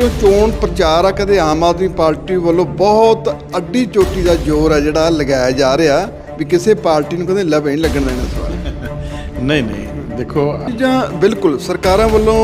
ਹੋ ਚੋਣ ਪ੍ਰਚਾਰ ਆ ਕਦੇ ਆਮ ਆਦਮੀ ਪਾਰਟੀ ਵੱਲੋਂ ਬਹੁਤ ਅੱਡੀ ਚੋਟੀ ਦਾ ਜ਼ੋਰ ਆ ਜਿਹੜਾ ਲਗਾਇਆ ਜਾ ਰਿਹਾ ਵੀ ਕਿਸੇ ਪਾਰਟੀ ਨੂੰ ਕਦੇ ਲਵੇ ਨਹੀਂ ਲੱਗਣ ਦੇਣਾ ਸਵਾਲ ਨਹੀਂ ਨਹੀਂ ਦੇਖੋ ਚੀਜ਼ਾਂ ਬਿਲਕੁਲ ਸਰਕਾਰਾਂ ਵੱਲੋਂ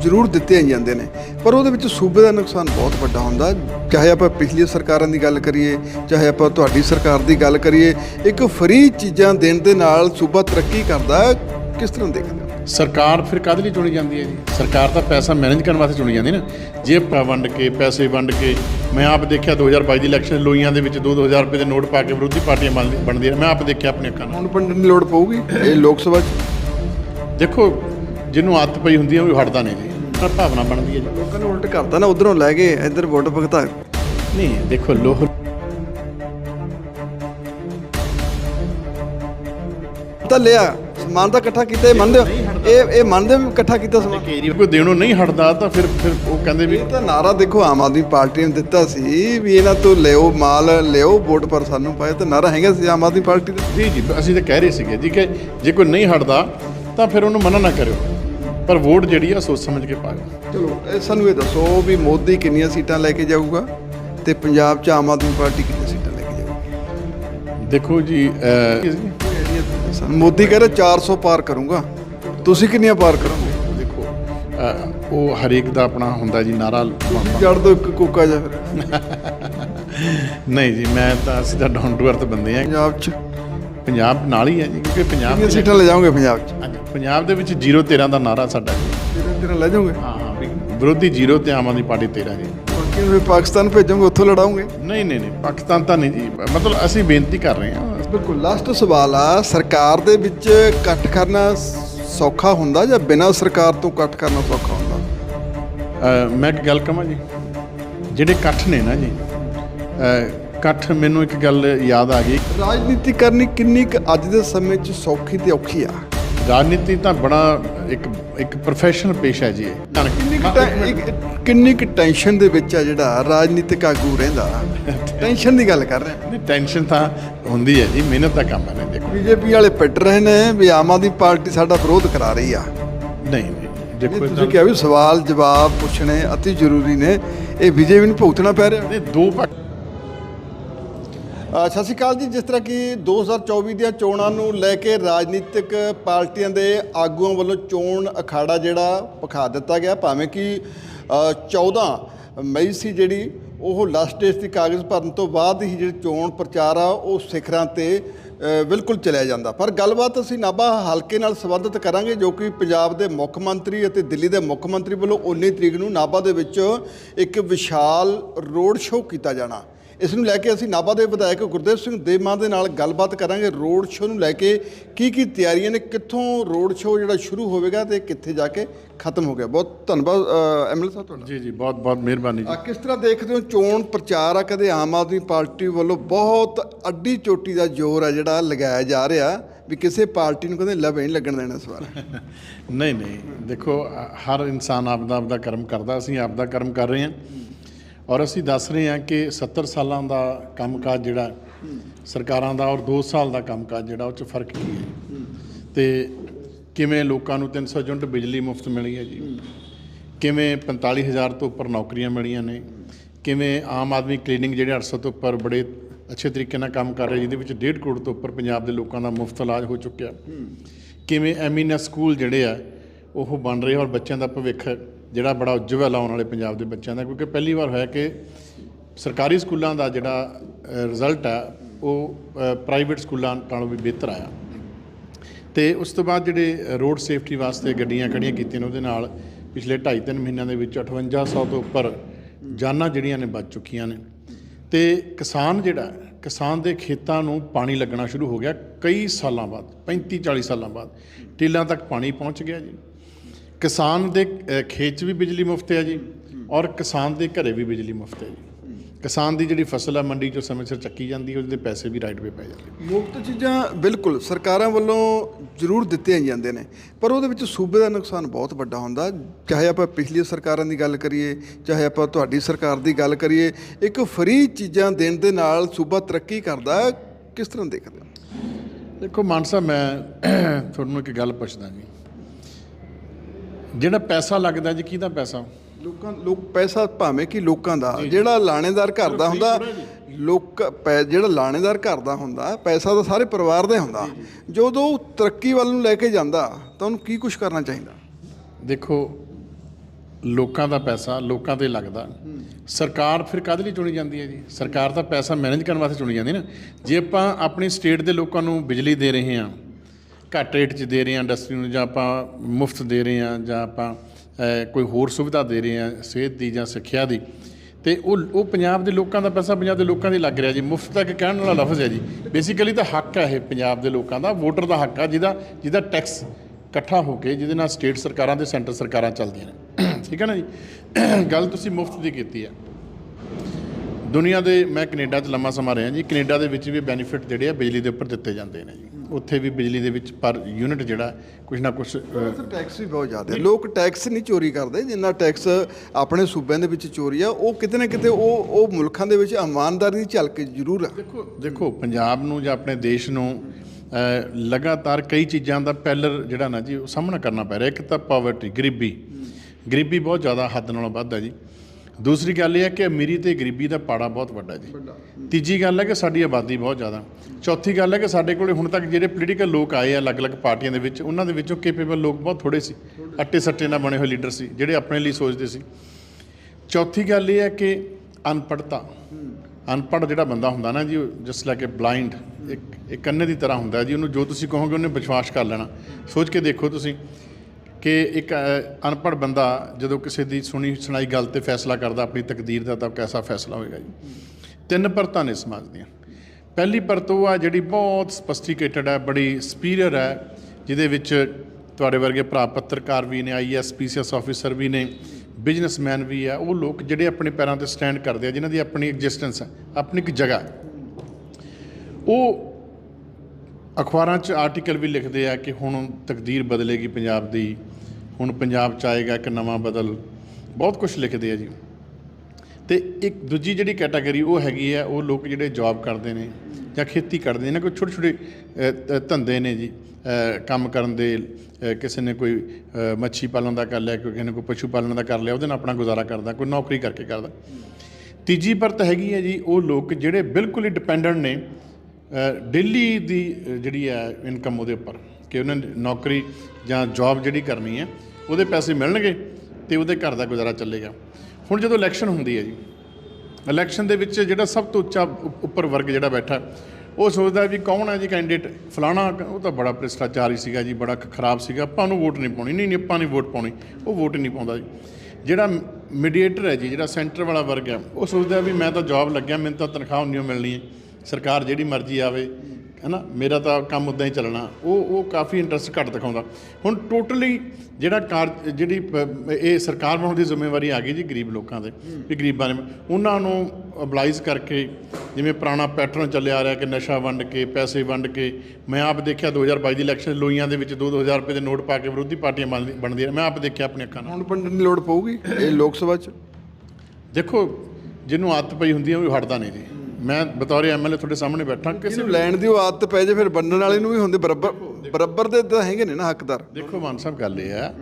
ਜ਼ਰੂਰ ਦਿੱਤੇ ਜਾਂਦੇ ਨੇ ਪਰ ਉਹਦੇ ਵਿੱਚ ਸੂਬੇ ਦਾ ਨੁਕਸਾਨ ਬਹੁਤ ਵੱਡਾ ਹੁੰਦਾ ਚਾਹੇ ਆਪਾਂ ਪਿਛਲੀ ਸਰਕਾਰਾਂ ਦੀ ਗੱਲ ਕਰੀਏ ਚਾਹੇ ਆਪਾਂ ਤੁਹਾਡੀ ਸਰਕਾਰ ਦੀ ਗੱਲ ਕਰੀਏ ਇੱਕ ਫ੍ਰੀ ਚੀਜ਼ਾਂ ਦੇਣ ਦੇ ਨਾਲ ਸੂਬਾ ਤਰੱਕੀ ਕਰਦਾ। ਕਿਸ ਤਰ੍ਹਾਂ ਦੇਖਦੇ ਹੋ? ਸਰਕਾਰ ਫਿਰ ਕਾਹਦੇ ਲਈ ਚੁਣੀ ਜਾਂਦੀ ਹੈ ਜੀ? ਸਰਕਾਰ ਤਾਂ ਪੈਸਾ ਮੈਨੇਜ ਕਰਨ ਵਾਸਤੇ ਚੁਣੀ ਜਾਂਦੀ ਨਾ। ਜੇਬ ਵੰਡ ਕੇ ਪੈਸੇ ਵੰਡ ਕੇ ਮੈਂ ਆਪ ਦੇਖਿਆ 2022 ਦੀ ਇਲੈਕਸ਼ਨ ਲੋਈਆਂ ਦੇ ਵਿੱਚ 2-2000 ਰੁਪਏ ਦੇ ਨੋਟ ਪਾ ਕੇ ਵਿਰੋਧੀ ਪਾਰਟੀਆਂ ਬਣਦੀ- ਬਣਦੀਆਂ। ਮੈਂ ਆਪ ਦੇਖਿਆ ਆਪਣੇ ਅੱਖਾਂ ਨਾਲ। ਹੁਣ ਵੰਡਣ ਦੀ ਲੋੜ ਪਊਗੀ? ਇਹ ਲੋਕ ਸਭਾ 'ਚ? ਦੇਖੋ ਜਿਹਨੂੰ ਆਦਤ ਪਈ ਹੁੰਦੀ ਹੈ ਉਹ ਹਟਦਾ ਨਹੀਂ ਜੀ। ਪਰ ਭਾਵਨਾ ਬਣਦੀ ਹੈ ਜੀ। ਲੋਕਾਂ ਨੇ ਉਲਟ ਕਰਤਾ ਨਾ ਉਧਰੋਂ ਲੈ ਕੇ ਇੱਧਰ ਵੋਟ ਭਗਤਾ। ਨਹੀਂ ਦੇਖੋ ਲੋਹ ਤਾਂ ਲਿਆ। ਸਮਾਨ ਤਾਂ ਇਕੱਠਾ ਕੀਤਾ ਇਹ ਮੰਨਦੇ ਹੋ? ਇਹ ਇਹ ਮੰਨਦੇ ਵੀ ਇਕੱਠਾ ਕੀਤਾ ਸਮਾਨ? ਕੇਜਰੀਵਾਲ ਕੋਈ ਦੇਣੋਂ ਨਹੀਂ ਹਟਦਾ ਤਾਂ ਫਿਰ ਫਿਰ ਉਹ ਕਹਿੰਦੇ ਵੀ ਇਹ ਤਾਂ ਨਾਰਾ ਦੇਖੋ ਆਮ ਆਦਮੀ ਪਾਰਟੀ ਨੇ ਦਿੱਤਾ ਸੀ ਵੀ ਇਹਨਾਂ ਤੋਂ ਲਿਓ ਮਾਲ ਲਿਓ ਵੋਟ ਪਰ ਸਾਨੂੰ ਪਾਏ ਤਾਂ ਨਾਰਾ ਹੈਗਾ ਸੀ ਆਮ ਆਦਮੀ ਪਾਰਟੀ ਦਾ। ਜੀ ਜੀ ਅਸੀਂ ਤਾਂ ਕਹਿ ਰਹੇ ਸੀਗੇ ਜੀ ਕਿ ਜੇ ਕੋਈ ਨਹੀਂ ਹਟਦਾ ਤਾਂ ਫਿਰ ਉਹਨੂੰ ਮਨਾ ਨਾ ਕਰਿਓ। ਪਰ ਵੋਟ ਜਿਹੜੀ ਆ ਸੋਚ ਸਮਝ ਕੇ ਪਾਓ ਚਲੋ ਇਹ ਸਾਨੂੰ ਇਹ ਦੱਸੋ ਵੀ ਮੋਦੀ ਕਿੰਨੀਆਂ ਸੀਟਾਂ ਲੈ ਕੇ ਜਾਊਗਾ ਤੇ ਪੰਜਾਬ 'ਚ ਆਮ ਆਦਮੀ ਪਾਰਟੀ ਕਿੰਨੀਆਂ ਸੀਟਾਂ ਲੈ ਕੇ ਜਾਊਗੀ? ਦੇਖੋ ਜੀ ਅਹ, ਸਾਨੂੰ ਮੋਦੀ ਕਹ ਰਿਹਾ 400 ਪਾਰ ਕਰੂੰਗਾ। ਤੁਸੀਂ ਕਿੰਨੀਆਂ ਪਾਰ ਕਰੋਗੇ? ਦੇਖੋ ਅਹ, ਉਹ ਹਰੇਕ ਦਾ ਆਪਣਾ ਹੁੰਦਾ ਜੀ ਨਾਰਾ ਜੜ ਦੋ ਇੱਕ ਕੋਕਾ ਜਾ ਫਿਰ। ਨਹੀਂ ਜੀ ਮੈਂ ਤਾਂ ਅਸੀਂ ਤਾਂ ਡਾਊਨ ਟੂ ਅਰਥ ਬੰਦੇ ਆ ਪੰਜਾਬ 'ਚ। ਪੰਜਾਬ ਨਾਲ ਹੀ ਹੈ ਜੀ ਕਿਉਂਕਿ ਪੰਜਾਬ ਦੇ ਸੀਟਾਂ ਲੈ ਜਾਓਗੇ ਪੰਜਾਬ 'ਚ? ਹਾਂਜੀ, ਪੰਜਾਬ ਦੇ ਵਿੱਚ 013 ਦਾ ਨਾਰਾ ਸਾਡਾ ਜੀ। ਤੇਰਾਂ ਤੇਰਾਂ ਲੈ ਜਾਓਗੇ? ਹਾਂ ਹਾਂ ਵੀ ਵਿਰੋਧੀ 0 ਤੇ ਆਮ ਆਦਮੀ ਪਾਰਟੀ 13 ਜੀ। ਬਾਕੀ ਨੂੰ ਫਿਰ ਪਾਕਿਸਤਾਨ ਭੇਜੋਗੇ ਉੱਥੋਂ ਲੜਾਓਗੇ? ਨਹੀਂ ਨਹੀਂ ਨਹੀਂ ਪਾਕਿਸਤਾਨ ਤਾਂ ਨਹੀਂ ਜੀ। ਮਤਲਬ ਅਸੀਂ ਬੇਨਤੀ ਕਰ ਰਹੇ ਹਾਂ ਬਿਲਕੁਲ ਲਾਸਟ ਸਵਾਲ ਆ ਸਰਕਾਰ ਦੇ ਵਿੱਚ ਇਕੱਠ ਕਰਨਾ ਸੌਖਾ ਹੁੰਦਾ ਜਾਂ ਬਿਨਾਂ ਸਰਕਾਰ ਤੋਂ ਇਕੱਠ ਕਰਨਾ ਸੌਖਾ ਹੁੰਦਾ? ਮੈਂ ਇੱਕ ਗੱਲ ਕਹਾਂ ਜੀ ਜਿਹੜੇ ਇਕੱਠ ਨੇ ਨਾ ਜੀ ਇਕੱਠ ਮੈਨੂੰ ਇੱਕ ਗੱਲ ਯਾਦ ਆ ਗਈ। ਰਾਜਨੀਤੀ ਕਰਨੀ ਕਿੰਨੀ ਕੁ ਅੱਜ ਦੇ ਸਮੇਂ 'ਚ ਸੌਖੀ ਤੇ ਔਖੀ ਆ? ਰਾਜਨੀਤੀ ਤਾਂ ਬੜਾ ਇੱਕ ਇੱਕ ਪ੍ਰੋਫੈਸ਼ਨਲ ਪੇਸ਼ਾ ਜੀ ਕਿੰਨੀ ਕਿੰਨੀ ਕੁ ਟੈਨਸ਼ਨ ਦੇ ਵਿੱਚ ਆ ਜਿਹੜਾ ਰਾਜਨੀਤਿਕ ਆਗੂ ਰਹਿੰਦਾ। ਟੈਨਸ਼ਨ ਦੀ ਗੱਲ ਕਰ ਰਿਹਾ। ਨਹੀਂ ਟੈਨਸ਼ਨ ਤਾਂ ਹੁੰਦੀ ਹੈ ਜੀ ਮਿਹਨਤ ਦਾ ਕੰਮ ਹੈ ਨਾ ਦੇਖੋ। ਬੀਜੇਪੀ ਵਾਲੇ ਪਿੱਟ ਰਹੇ ਨੇ ਵੀ ਆਮ ਆਦਮੀ ਪਾਰਟੀ ਸਾਡਾ ਵਿਰੋਧ ਕਰਾ ਰਹੀ ਆ। ਨਹੀਂ ਨਹੀਂ ਦੇਖੋ ਤੁਸੀਂ ਕਿਹਾ ਵੀ ਸਵਾਲ ਜਵਾਬ ਪੁੱਛਣੇ ਅਤੀ ਜ਼ਰੂਰੀ ਨੇ। ਇਹ ਬੀਜੇਪੀ ਨੂੰ ਭੁਗਤਣਾ ਪੈ ਰਿਹਾ। ਇਹ ਦੋ ਪੱਖ ਸਤਿ ਸ਼੍ਰੀ ਅਕਾਲ ਜੀ ਜਿਸ ਤਰ੍ਹਾਂ ਕਿ 2024 ਦੀਆਂ ਚੋਣਾਂ ਨੂੰ ਲੈ ਕੇ ਰਾਜਨੀਤਿਕ ਪਾਰਟੀਆਂ ਦੇ ਆਗੂਆਂ ਵੱਲੋਂ ਚੋਣ ਅਖਾੜਾ ਜਿਹੜਾ ਪਖਾ ਦਿੱਤਾ ਗਿਆ। ਭਾਵੇਂ ਕਿ ਅ, 14 ਮਈ ਸੀ ਜਿਹੜੀ ਉਹ ਲਾਸਟ ਡੇਟ ਦੀ ਕਾਗਜ਼ ਭਰਨ ਤੋਂ ਬਾਅਦ ਹੀ ਜਿਹੜੀ ਚੋਣ ਪ੍ਰਚਾਰ ਆ ਉਹ ਸਿਖਰਾਂ ਤੇ ਬਿਲਕੁਲ ਚਲਿਆ ਜਾਂਦਾ। ਪਰ ਗੱਲਬਾਤ ਅਸੀਂ ਨਾਭਾ ਹਲਕੇ ਨਾਲ ਸੰਬੰਧਿਤ ਕਰਾਂਗੇ ਜੋ ਕਿ ਪੰਜਾਬ ਦੇ ਮੁੱਖ ਮੰਤਰੀ ਅਤੇ ਦਿੱਲੀ ਦੇ ਮੁੱਖ ਮੰਤਰੀ ਵੱਲੋਂ 19 ਤਰੀਕ ਨੂੰ ਨਾਭਾ ਦੇ ਵਿੱਚ ਇੱਕ ਵਿਸ਼ਾਲ ਰੋਡ ਸ਼ੋਅ ਕੀਤਾ ਜਾਣਾ। ਇਸ ਨੂੰ ਲੈ ਕੇ ਅਸੀਂ ਨਾਭਾ ਦੇ ਵਿਧਾਇਕ ਗੁਰਦੇਵ ਸਿੰਘ ਦੇਮਾ ਦੇ ਨਾਲ ਗੱਲਬਾਤ ਕਰਾਂਗੇ। ਰੋਡ ਸ਼ੋਅ ਨੂੰ ਲੈ ਕੇ ਕੀ ਕੀ ਤਿਆਰੀਆਂ ਨੇ ਕਿੱਥੋਂ ਰੋਡ ਸ਼ੋਅ ਜਿਹੜਾ ਸ਼ੁਰੂ ਹੋਵੇਗਾ ਤੇ ਕਿੱਥੇ ਜਾ ਕੇ ਖਤਮ ਹੋ ਗਿਆ। ਬਹੁਤ ਧੰਨਵਾਦ ਐਮਐਲ ਸਾਹਿਬ ਤੁਹਾਡਾ। ਜੀ ਜੀ ਬਹੁਤ ਬਹੁਤ ਮਿਹਰਬਾਨੀ ਜੀ। ਕਿਸ ਤਰ੍ਹਾਂ ਦੇਖਦੇ ਹੋ ਚੋਣ ਪ੍ਰਚਾਰ ਆ? ਕਦੇ ਆਮ ਆਦਮੀ ਪਾਰਟੀ ਵੱਲੋਂ ਬਹੁਤ ਅੱਡੀ ਚੋਟੀ ਦਾ ਜ਼ੋਰ ਆ ਜਿਹੜਾ ਲਗਾਇਆ ਜਾ ਰਿਹਾ ਵੀ ਕਿਸੇ ਪਾਰਟੀ ਨੂੰ ਕਦੇ ਲਵੇ ਨਹੀਂ ਲੱਗਣ ਦੇਣਾ ਇਸ ਵਾਰ। ਨਹੀਂ ਨਹੀਂ ਦੇਖੋ ਹਰ ਇਨਸਾਨ ਆਪਦਾ ਆਪਦਾ ਕਰਮ ਕਰਦਾ ਅਸੀਂ ਆਪਦਾ ਕਰਮ ਕਰ ਰਹੇ ਹਾਂ। ਔਰ ਅਸੀਂ ਦੱਸ ਰਹੇ ਹਾਂ ਕਿ 70 ਸਾਲਾਂ ਦਾ ਕੰਮਕਾਜ ਜਿਹੜਾ ਸਰਕਾਰਾਂ ਦਾ ਔਰ 2 ਸਾਲ ਦਾ ਕੰਮਕਾਜ ਜਿਹੜਾ, ਉਹ ਚ ਫ਼ਰਕ ਕੀ ਹੈ? ਤੇ ਕਿਵੇਂ ਲੋਕਾਂ ਨੂੰ 300 ਯੂਨਿਟ ਬਿਜਲੀ ਮੁਫਤ ਮਿਲੀ ਹੈ ਜੀ? ਕਿਵੇਂ 45000 ਤੋਂ ਉੱਪਰ ਨੌਕਰੀਆਂ ਮਿਲੀਆਂ ਨੇ? ਕਿਵੇਂ ਆਮ ਆਦਮੀ ਕਲੀਨਿੰਗ ਜਿਹੜੇ 800 ਤੋਂ ਉੱਪਰ ਬੜੇ ਅੱਛੇ ਤਰੀਕੇ ਨਾਲ ਕੰਮ ਕਰ ਰਹੇ, ਜਿਹਦੇ ਵਿੱਚ 1.5 ਕਰੋੜ ਤੋਂ ਉੱਪਰ ਪੰਜਾਬ ਦੇ ਲੋਕਾਂ ਦਾ ਮੁਫਤ ਇਲਾਜ ਹੋ ਚੁੱਕਿਆ। ਕਿਵੇਂ ਐਮੀਨਸ ਸਕੂਲ ਜਿਹੜੇ ਆ, ਉਹ ਬਣ ਰਹੇ ਔਰ ਬੱਚਿਆਂ ਦਾ ਭਵਿੱਖ ਜਿਹੜਾ ਬੜਾ ਉਜਵਲ ਆਉਣ ਵਾਲੇ ਪੰਜਾਬ ਦੇ ਬੱਚਿਆਂ ਦਾ, ਕਿਉਂਕਿ ਪਹਿਲੀ ਵਾਰ ਹੋਇਆ ਕਿ ਸਰਕਾਰੀ ਸਕੂਲਾਂ ਦਾ ਜਿਹੜਾ ਰਿਜ਼ਲਟ ਆ ਉਹ ਪ੍ਰਾਈਵੇਟ ਸਕੂਲਾਂ ਨਾਲੋਂ ਵੀ ਬਿਹਤਰ ਆਇਆ। ਤੇ ਉਸ ਤੋਂ ਬਾਅਦ ਜਿਹੜੇ ਰੋਡ ਸੇਫਟੀ ਵਾਸਤੇ ਗੱਡੀਆਂ ਖੜੀਆਂ ਕੀਤੀਆਂ ਨੇ, ਉਹਦੇ ਨਾਲ ਪਿਛਲੇ 2.5-3 ਮਹੀਨਿਆਂ ਦੇ ਵਿੱਚ 5800 ਤੋਂ ਉੱਪਰ ਜਾਨਾਂ ਜਿਹੜੀਆਂ ਨੇ ਬਚ ਚੁੱਕੀਆਂ ਨੇ। ਤੇ ਕਿਸਾਨ ਜਿਹੜਾ, ਕਿਸਾਨ ਦੇ ਖੇਤਾਂ ਨੂੰ ਪਾਣੀ ਲੱਗਣਾ ਸ਼ੁਰੂ ਹੋ ਗਿਆ ਕਈ ਸਾਲਾਂ ਬਾਅਦ 35-40 ਸਾਲਾਂ ਬਾਅਦ। ਟੀਲਾਂ ਤੱਕ ਪਾਣੀ ਪਹੁੰਚ ਗਿਆ ਜੀ। ਕਿਸਾਨ ਦੇ ਖੇਤ 'ਚ ਵੀ ਬਿਜਲੀ ਮੁਫਤ ਹੈ ਜੀ ਔਰ ਕਿਸਾਨ ਦੇ ਘਰੇ ਵੀ ਬਿਜਲੀ ਮੁਫਤ ਹੈ ਜੀ। ਕਿਸਾਨ ਦੀ ਜਿਹੜੀ ਫਸਲ ਹੈ ਮੰਡੀ 'ਚੋਂ ਸਮੇਂ ਸਿਰ ਚੱਕੀ ਜਾਂਦੀ ਹੈ ਉਹਦੇ ਪੈਸੇ ਵੀ ਰਾਈਟ ਵੇ ਪੈ ਜਾਂਦੇ ਮੁਫਤ ਚੀਜ਼ਾਂ ਬਿਲਕੁਲ ਸਰਕਾਰਾਂ ਵੱਲੋਂ ਜ਼ਰੂਰ ਦਿੱਤੇ ਜਾਂਦੇ ਨੇ ਪਰ ਉਹਦੇ ਵਿੱਚ ਸੂਬੇ ਦਾ ਨੁਕਸਾਨ ਬਹੁਤ ਵੱਡਾ ਹੁੰਦਾ। ਚਾਹੇ ਆਪਾਂ ਪਿਛਲੀ ਸਰਕਾਰਾਂ ਦੀ ਗੱਲ ਕਰੀਏ ਚਾਹੇ ਆਪਾਂ ਤੁਹਾਡੀ ਸਰਕਾਰ ਦੀ ਗੱਲ ਕਰੀਏ ਇੱਕ ਫ੍ਰੀ ਚੀਜ਼ਾਂ ਦੇਣ ਦੇ ਨਾਲ ਸੂਬਾ ਤਰੱਕੀ ਕਰਦਾ। ਕਿਸ ਤਰ੍ਹਾਂ ਦੇਖਦੇ ਹੋ? ਦੇਖੋ ਮਾਨ ਸਾਹਿਬ ਮੈਂ ਤੁਹਾਨੂੰ ਇੱਕ ਗੱਲ ਪੁੱਛਦਾ ਜੀ। ਜਿਹੜਾ ਪੈਸਾ ਲੱਗਦਾ ਜੀ ਕਿਹਦਾ ਪੈਸਾ? ਲੋਕਾਂ ਲੋਕ ਪੈਸਾ ਭਾਵੇਂ ਕਿ ਲੋਕਾਂ ਦਾ ਜਿਹੜਾ ਲਾਣੇਦਾਰ ਘਰ ਦਾ ਹੁੰਦਾ ਲੋਕ ਜਿਹੜਾ ਲਾਣੇਦਾਰ ਘਰ ਦਾ ਹੁੰਦਾ ਪੈਸਾ ਤਾਂ ਸਾਰੇ ਪਰਿਵਾਰ ਦਾ ਹੁੰਦਾ। ਜਦੋਂ ਉਹ ਤਰੱਕੀ ਵੱਲ ਨੂੰ ਲੈ ਕੇ ਜਾਂਦਾ ਤਾਂ ਉਹਨੂੰ ਕੀ ਕੁਝ ਕਰਨਾ ਚਾਹੀਦਾ? ਦੇਖੋ ਲੋਕਾਂ ਦਾ ਪੈਸਾ ਲੋਕਾਂ ਤੇ ਲੱਗਦਾ। ਸਰਕਾਰ ਫਿਰ ਕਾਹਦੇ ਲਈ ਚੁਣੀ ਜਾਂਦੀ ਹੈ ਜੀ? ਸਰਕਾਰ ਤਾਂ ਪੈਸਾ ਮੈਨੇਜ ਕਰਨ ਵਾਸਤੇ ਚੁਣੀ ਜਾਂਦੀ ਨਾ। ਜੇ ਆਪਾਂ ਆਪਣੀ ਸਟੇਟ ਦੇ ਲੋਕਾਂ ਨੂੰ ਬਿਜਲੀ ਦੇ ਰਹੇ ਹਾਂ ਘੱਟ ਰੇਟ 'ਚ ਦੇ ਰਹੇ ਹਾਂ ਇੰਡਸਟਰੀ ਨੂੰ ਜਾਂ ਆਪਾਂ ਮੁਫਤ ਦੇ ਰਹੇ ਹਾਂ ਜਾਂ ਆਪਾਂ ਕੋਈ ਹੋਰ ਸੁਵਿਧਾ ਦੇ ਰਹੇ ਹਾਂ ਸਿਹਤ ਦੀ ਜਾਂ ਸਿੱਖਿਆ ਦੀ। ਤੇ ਉਹ ਉਹ ਪੰਜਾਬ ਦੇ ਲੋਕਾਂ ਦਾ ਪੈਸਾ ਪੰਜਾਬ ਦੇ ਲੋਕਾਂ ਦੀ ਲੱਗ ਰਿਹਾ ਜੀ। ਮੁਫਤ ਤੱਕ ਕਹਿਣ ਵਾਲਾ ਲਫ਼ਜ਼ ਹੈ ਜੀ। ਬੇਸਿਕਲੀ ਤਾਂ ਹੱਕ ਹੈ ਇਹ ਪੰਜਾਬ ਦੇ ਲੋਕਾਂ ਦਾ ਵੋਟਰ ਦਾ ਹੱਕ ਆ, ਜਿਹਦਾ ਜਿਹਦਾ ਟੈਕਸ ਇਕੱਠਾ ਹੋ ਕੇ ਜਿਹਦੇ ਨਾਲ ਸਟੇਟ ਸਰਕਾਰਾਂ ਤੇ ਸੈਂਟਰ ਸਰਕਾਰਾਂ ਚੱਲਦੀਆਂ ਨੇ। ਠੀਕ ਹੈ ਨਾ ਜੀ? ਗੱਲ ਤੁਸੀਂ ਮੁਫਤ ਦੀ ਕੀਤੀ ਹੈ। ਦੁਨੀਆ ਦੇ ਮੈਂ ਕੈਨੇਡਾ 'ਚ ਲੰਮਾ ਸਮਾਂ ਰਿਹਾ ਜੀ ਕੈਨੇਡਾ ਦੇ ਵਿੱਚ ਵੀ ਬੈਨੀਫਿਟ ਜਿਹੜੇ ਆ ਬਿਜਲੀ ਦੇ ਉੱਪਰ ਦਿੱਤੇ ਜਾਂਦੇ ਨੇ ਜੀ। ਉੱਥੇ ਵੀ ਬਿਜਲੀ ਦੇ ਵਿੱਚ ਪਰ ਯੂਨਿਟ ਜਿਹੜਾ ਕੁਝ ਨਾ ਕੁਝ ਟੈਕਸ ਵੀ ਬਹੁਤ ਜ਼ਿਆਦਾ ਲੋਕ ਟੈਕਸ ਨਹੀਂ ਚੋਰੀ ਕਰਦੇ ਜਿੰਨਾ ਟੈਕਸ ਆਪਣੇ ਸੂਬਿਆਂ ਦੇ ਵਿੱਚ ਚੋਰੀ ਆ ਉਹ ਕਿਤੇ ਨਾ ਕਿਤੇ ਉਹ ਉਹ ਮੁਲਕਾਂ ਦੇ ਵਿੱਚ ਇਮਾਨਦਾਰੀ ਦੀ ਝਲਕ ਜ਼ਰੂਰ ਆ। ਦੇਖੋ ਦੇਖੋ ਪੰਜਾਬ ਨੂੰ ਜਾਂ ਆਪਣੇ ਦੇਸ਼ ਨੂੰ ਲਗਾਤਾਰ ਕਈ ਚੀਜ਼ਾਂ ਦਾ ਪੈਲਰ ਜਿਹੜਾ ਨਾ ਜੀ ਉਹ ਸਾਹਮਣਾ ਕਰਨਾ ਪੈ ਰਿਹਾ। ਇੱਕ ਤਾਂ ਪਾਵਰਟੀ ਗਰੀਬੀ। ਗਰੀਬੀ ਬਹੁਤ ਜ਼ਿਆਦਾ ਹੱਦ ਨਾਲੋਂ ਵੱਧ ਹੈ ਜੀ। ਦੂਸਰੀ ਗੱਲ ਇਹ ਹੈ ਕਿ ਅਮੀਰੀ ਤੇ ਗਰੀਬੀ ਦਾ ਪਾੜਾ ਬਹੁਤ ਵੱਡਾ ਜੀ। ਤੀਜੀ ਗੱਲ ਹੈ ਕਿ ਸਾਡੀ ਆਬਾਦੀ ਬਹੁਤ ਜ਼ਿਆਦਾ। ਚੌਥੀ ਗੱਲ ਹੈ ਕਿ ਸਾਡੇ ਕੋਲੇ ਹੁਣ ਤੱਕ ਜਿਹੜੇ ਪੋਲੀਟੀਕਲ ਲੋਕ ਆਏ ਆ ਅਲੱਗ-ਅਲੱਗ ਪਾਰਟੀਆਂ ਦੇ ਵਿੱਚ ਉਹਨਾਂ ਦੇ ਵਿੱਚੋਂ ਕੇਪੇਬਲ ਲੋਕ ਬਹੁਤ ਥੋੜੇ ਸੀ। ਅੱਟੇ ਸੱਟੇ ਨਾਲ ਬਣੇ ਹੋਏ ਲੀਡਰ ਸੀ ਜਿਹੜੇ ਆਪਣੇ ਲਈ ਸੋਚਦੇ ਸੀ। ਚੌਥੀ ਗੱਲ ਇਹ ਹੈ ਕਿ ਅਨਪੜ੍ਹਤਾ। ਅਨਪੜ੍ਹ ਜਿਹੜਾ ਬੰਦਾ ਹੁੰਦਾ ਨਾ ਜੀ ਜਸਟ ਲਾਈਕ ਅ ਬਲਾਈਂਡ ਇੱਕ ਇੱਕ ਅੰਨੇ ਦੀ ਤਰ੍ਹਾਂ ਹੁੰਦਾ ਜੀ ਉਹਨੂੰ ਜੋ ਤੁਸੀਂ ਕਹੋਗੇ ਉਹਨੇ ਵਿਸ਼ਵਾਸ ਕਰ ਲੈਣਾ। ਸੋਚ ਕੇ ਦੇਖੋ ਤੁਸੀਂ। ਕਿ ਇੱਕ ਅਨਪੜ੍ਹ ਬੰਦਾ ਜਦੋਂ ਕਿਸੇ ਦੀ ਸੁਣੀ ਸੁਣਾਈ ਗੱਲ ਤੇ ਫੈਸਲਾ ਕਰਦਾ, ਆਪਣੀ ਤਕਦੀਰ ਦਾ ਤਾਂ ਕੈਸਾ ਫੈਸਲਾ ਹੋਏਗਾ ਜੀ? ਤਿੰਨ ਪਰਤਾਂ ਨੇ ਸਮਾਜ ਦੀਆਂ। ਪਹਿਲੀ ਪਰਤ ਉਹ ਆ ਜਿਹੜੀ ਬਹੁਤ ਸਪੈਸਟੀਕੇਟਡ ਹੈ, ਬੜੀ ਸੁਪੀਰੀਅਰ ਹੈ, ਜਿਹਦੇ ਵਿੱਚ ਤੁਹਾਡੇ ਵਰਗੇ ਭਰਾ ਪੱਤਰਕਾਰ ਵੀ ਨੇ ਆਈਐਸ ਪੀਸੀਐਸ ਆਫੀਸਰ ਵੀ ਨੇ ਬਿਜ਼ਨਸਮੈਨ ਵੀ ਆ ਉਹ ਲੋਕ ਜਿਹੜੇ ਆਪਣੇ ਪੈਰਾਂ ਤੇ ਸਟੈਂਡ ਕਰਦੇ ਆ, ਜਿਨ੍ਹਾਂ ਦੀ ਆਪਣੀ ਐਗਜ਼ਿਸਟੈਂਸ ਹੈ, ਆਪਣੀ ਇੱਕ ਜਗ੍ਹਾ ਉਹ ਅਖਬਾਰਾਂ 'ਚ ਆਰਟੀਕਲ ਵੀ ਲਿਖਦੇ ਆ ਕਿ ਹੁਣ ਤਕਦੀਰ ਬਦਲੇਗੀ ਪੰਜਾਬ ਦੀ, ਹੁਣ ਪੰਜਾਬ 'ਚ ਆਏਗਾ ਇੱਕ ਨਵਾਂ ਬਦਲ। ਬਹੁਤ ਕੁਝ ਲਿਖਦੇ ਆ ਜੀ। ਤੇ ਇੱਕ ਦੂਜੀ ਜਿਹੜੀ ਕੈਟਾਗਰੀ ਉਹ ਹੈਗੀ ਆ, ਉਹ ਲੋਕ ਜਿਹੜੇ ਜੌਬ ਕਰਦੇ ਨੇ ਜਾਂ ਖੇਤੀ ਕਰਦੇ ਨੇ, ਕੋਈ ਛੋਟੇ ਛੋਟੇ ਧੰਦੇ ਨੇ ਜੀ ਕੰਮ ਕਰਨ ਦੇ ਕਿਸੇ ਨੇ ਕੋਈ ਮੱਛੀ ਪਾਲਣ ਦਾ ਕਰ ਲਿਆ, ਕੋਈ ਕਿਸੇ ਨੇ ਕੋਈ ਪਸ਼ੂ ਪਾਲਣ ਦਾ ਕਰ ਲਿਆ, ਉਹਦੇ ਨਾਲ ਆਪਣਾ ਗੁਜ਼ਾਰਾ ਕਰਦਾ, ਕੋਈ ਨੌਕਰੀ ਕਰਕੇ ਕਰਦਾ। ਤੀਜੀ ਪਰਤ ਹੈਗੀ ਹੈ ਜੀ, ਉਹ ਲੋਕ ਜਿਹੜੇ ਬਿਲਕੁਲ ਹੀ ਡਿਪੈਂਡੈਂਟ ਨੇ ਡੇਲੀ ਦੀ ਜਿਹੜੀ ਹੈ ਇਨਕਮ ਉਹਦੇ ਉੱਪਰ, ਕਿ ਉਹਨਾਂ ਨੇ ਨੌਕਰੀ ਜਾਂ ਜੌਬ ਜਿਹੜੀ ਕਰਨੀ ਹੈ, ਉਹਦੇ ਪੈਸੇ ਮਿਲਣਗੇ ਤੇ ਉਹਦੇ ਘਰ ਦਾ ਗੁਜ਼ਾਰਾ ਚੱਲੇਗਾ। ਹੁਣ ਜਦੋਂ ਇਲੈਕਸ਼ਨ ਹੁੰਦੀ ਹੈ ਜੀ ਇਲੈਕਸ਼ਨ ਦੇ ਵਿੱਚ ਜਿਹੜਾ ਸਭ ਤੋਂ ਉੱਚਾ ਉ- ਉੱਪਰ ਵਰਗ ਜਿਹੜਾ ਬੈਠਾ, ਉਹ ਸੋਚਦਾ ਵੀ ਕੌਣ ਹੈ ਜੀ ਕੈਂਡੀਡੇਟ ਫਲਾਣਾ, ਉਹ ਤਾਂ ਬੜਾ ਭ੍ਰਿਸ਼ਟਾਚਾਰੀ ਸੀਗਾ ਜੀ, ਬੜਾ ਖਰਾਬ ਸੀਗਾ। ਆਪਾਂ ਨੂੰ ਵੋਟ ਨਹੀਂ ਪਾਉਣੀ। ਨਹੀਂ ਨਹੀਂ, ਆਪਾਂ ਨਹੀਂ ਵੋਟ ਪਾਉਣੀ। ਉਹ ਵੋਟ ਨਹੀਂ ਪਾਉਂਦਾ ਜੀ। ਜਿਹੜਾ ਮੀਡੀਏਟਰ ਹੈ ਜੀ, ਜਿਹੜਾ ਸੈਂਟਰ ਵਾਲਾ ਵਰਗ ਹੈ, ਉਹ ਸੋਚਦਾ ਵੀ ਮੈਂ ਤਾਂ ਜੌਬ ਲੱਗਿਆ, ਮੈਨੂੰ ਤਾਂ ਤਨਖਾਹ ਉਨੀ ਓ ਮਿਲਣੀ ਹੈ। ਸਰਕਾਰ ਜਿਹੜੀ ਮਰਜ਼ੀ ਆਵੇ ਹੈਨਾ? ਮੇਰਾ ਤਾਂ ਕੰਮ ਉਦਾਂ ਹੀ ਚੱਲਣਾ। ਉਹ ਉਹ ਕਾਫੀ ਇੰਟਰਸਟ ਘੱਟ ਦਿਖਾਉਂਦਾ। ਹੁਣ ਟੋਟਲੀ ਜਿਹੜਾ ਕਾਰ ਜਿਹੜੀ ਇਹ ਸਰਕਾਰ ਬਣਾਉਣ ਦੀ ਜ਼ਿੰਮੇਵਾਰੀ ਆ ਗਈ ਜੀ ਗਰੀਬ ਲੋਕਾਂ ਦੇ ਵੀ ਗਰੀਬਾਂ ਨੇ ਉਹਨਾਂ ਨੂੰ ਅਬਲਾਈਜ਼ ਕਰਕੇ ਜਿਵੇਂ ਪੁਰਾਣਾ ਪੈਟਰਨ ਚੱਲਿਆ ਆ ਰਿਹਾ ਕਿ ਨਸ਼ਾ ਵੰਡ ਕੇ ਪੈਸੇ ਵੰਡ ਕੇ ਮੈਂ ਆਪ ਦੇਖਿਆ 2022 ਦੀ ਇਲੈਕਸ਼ਨ ਲੋਈਆਂ ਦੇ ਵਿੱਚ 2-2000 ਰੁਪਏ ਦੇ ਨੋਟ ਪਾ ਕੇ ਵਿਰੋਧੀ ਪਾਰਟੀਆਂ ਬਣਦੀ- ਬਣਦੀਆਂ। ਮੈਂ ਆਪ ਦੇਖਿਆ ਆਪਣੀ ਅੱਖਾਂ ਨਾਲ। ਹੁਣ ਵੰਡਣ ਦੀ ਲੋੜ ਪਊਗੀ ਇਹ ਲੋਕ ਸਭਾ 'ਚ? ਦੇਖੋ ਜਿਹਨੂੰ ਆਦਤ ਪਈ ਹੁੰਦੀ ਹੈ ਉਹ ਹਟਦਾ ਨਹੀਂ ਜੀ। ਮੈਂ ਬਤੌਰ ਐਮਐਲਏ ਤੁਹਾਡੇ ਸਾਹਮਣੇ ਬੈਠਾ ਕਿਸੇ ਨੂੰ ਲੈਣ ਦੀ ਉਹ ਆਦਤ ਪੈ ਜੇ ਫਿਰ ਵੰਡਣ ਵਾਲੇ ਨੂੰ ਵੀ ਹੁੰਦੇ ਬਰਾਬਰ ਬਰਾਬਰ ਦੇ ਤਾਂ ਹੈਗੇ ਨੇ ਨਾ ਹੱਕਦਾਰ। ਦੇਖੋ ਮਾਨ ਸਾਹਿਬ ਗੱਲ ਇਹ ਹੈ